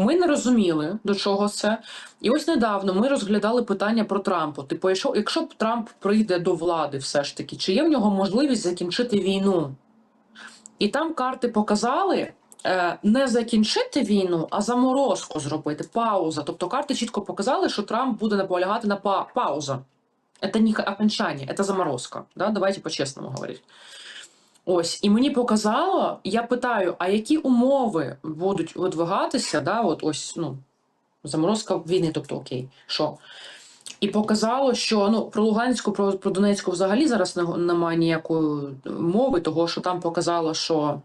Ми не розуміли, до чого це. І ось недавно ми розглядали питання про Трампа. Типу, якщо, якщо Трамп прийде до влади, все ж таки, чи є в нього можливість закінчити війну? І там карти показали е, не закінчити війну, а заморозку зробити, пауза. Тобто карти чітко показали, що Трамп буде наполягати на па- пауза. Это не окончание, это заморозка. Да? Давайте по-чесному говорити. Ось, і мені показало, я питаю, а які умови будуть видвигатися, да, от ось, ну, заморозка війни, тобто окей, що? І показало, що ну, про Луганську, про, про Донецьку взагалі зараз не- немає ніякої мови, того що там показало, що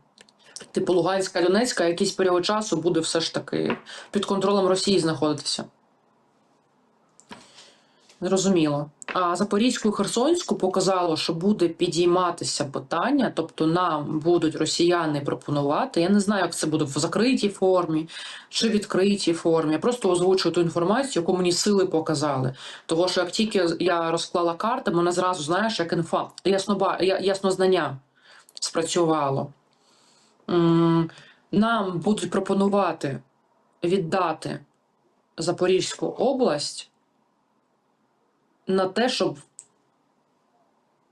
типу Луганська Донецька якийсь період часу буде все ж таки під контролем Росії знаходитися. Зрозуміло. А Запорізьку і Херсонську показало, що буде підійматися питання, тобто нам будуть росіяни пропонувати. Я не знаю, як це буде в закритій формі чи відкритій формі. Я просто озвучую ту інформацію, яку мені сили показали. Того, що як тільки я розклала карти, мене зразу знаєш, як інфа, ясноба, яснознання спрацювало. Нам будуть пропонувати віддати Запорізьку область на те, щоб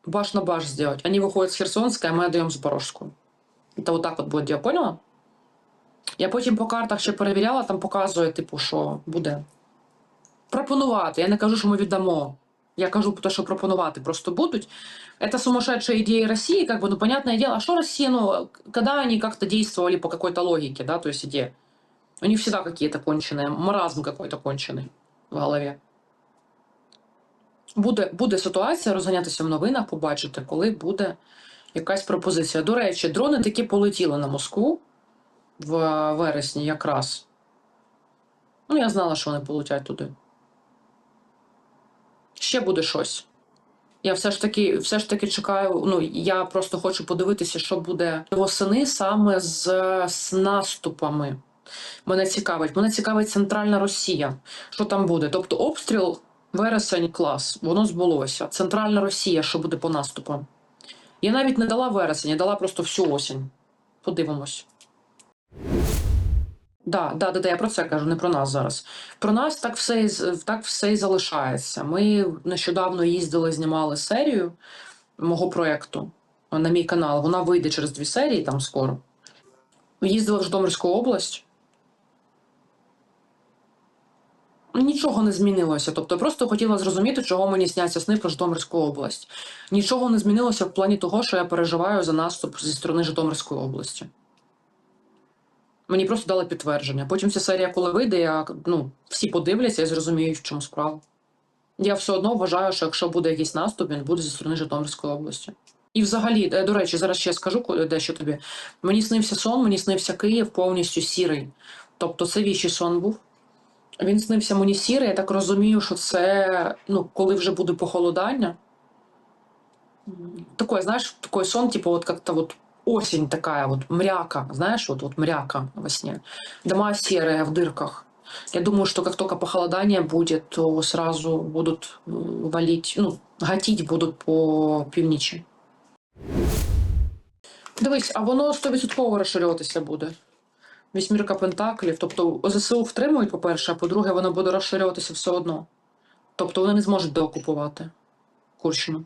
баш на баш сделать. Они выходят с Херсонской, а мы отдаем Запорожскую. Это вот так от буде, я поняла? Я потім по картах ще перевіряла, там показує, типу, що буде пропонувати. Я не кажу, що ми віддамо. Я кажу про те, що пропонувати просто будуть. Это сумасшедшая идея России, как бы, ну, понятное дело, а что Россия, ну, когда они как-то действовали по какой-то логике, да, то есть идея. У них всегда какие-то конченые, маразм какой-то конченый в голове. Буде, буде ситуація розганятися в новинах, побачите, коли буде якась пропозиція. До речі, дрони таки полетіли на Москву в вересні якраз. Ну, я знала, що вони полетять туди. Ще буде щось. Я все ж таки, все ж таки чекаю. Ну, я просто хочу подивитися, що буде восени саме з, з наступами. Мене цікавить. Мене цікавить центральна Росія. Що там буде? Тобто обстріл вересень клас, воно збулося. Центральна Росія, що буде по наступам. Я навіть не дала вересень, я дала просто всю осінь. Подивимось. Да, да, да, да, я про це кажу, не про нас зараз. Про нас так все, так все і залишається. Ми нещодавно їздили, знімали серію мого проєкту на мій канал. Вона вийде через дві серії там скоро. Їздила в Житомирську область. Нічого не змінилося. Тобто, я просто хотіла зрозуміти, чого мені сняться сни про Житомирську область. Нічого не змінилося в плані того, що я переживаю за наступ зі сторони Житомирської області. Мені просто дали підтвердження. Потім ця серія, коли вийде, я, ну, всі подивляться і зрозуміють, в чому справа. Я все одно вважаю, що якщо буде якийсь наступ, він буде зі сторони Житомирської області. І взагалі, е, до речі, зараз ще скажу дещо тобі. Мені снився сон, мені снився Київ повністю сірий. Тобто це віщий сон був. Він снився мені сірий, я так розумію, що це, ну, коли вже буде похолодання. Такой, знаешь, такой сон, типа вот как-то вот осень такая, вот мряка, знаешь, вот, вот мряка во сне. Дома серые в дырках. Я думаю, что как только похолодание будет, то сразу будут м, валить, ну, гатить будуть по північі. Дивись, а воно 100% розширюватися буде. Вісьмірка пентаклів. Тобто ЗСУ втримують, по-перше, а по-друге, воно буде розширюватися все одно. Тобто вони не зможуть деокупувати Курщину.